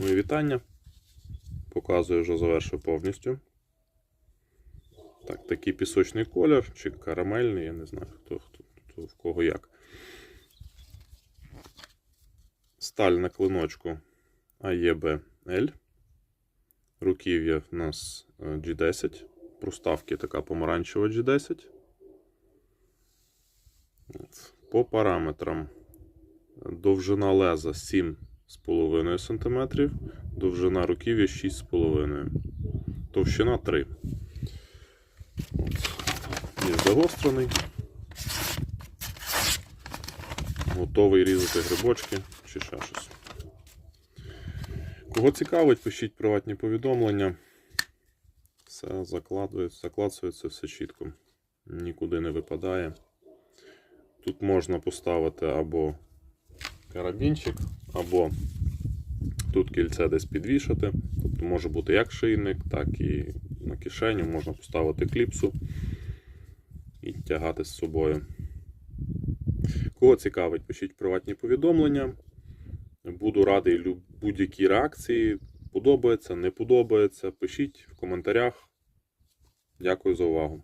Мої вітання. Показую, вже завершив повністю. Так, такий пісочний колір чи карамельний, я не знаю, хто, хто, хто в кого як. Сталь на клиночку AEBL. Руків'я в нас е, G10. Проставки така помаранчева G10. По параметрам довжина леза 7,5 см, довжина руків'я 6,5 Товщина 3. От. Є загострений. Готовий різати грибочки чи ще щось. Кого цікавить, пишіть приватні повідомлення. Все закладується, закладується все чітко. Нікуди не випадає. Тут можна поставити або карабінчик, або тут кільце десь підвішати. Тобто може бути як шийник, так і на кишеню. Можна поставити кліпсу і тягати з собою. Кого цікавить, пишіть приватні повідомлення. Буду радий будь-якій реакції. Подобається, не подобається. Пишіть в коментарях. Дякую за увагу.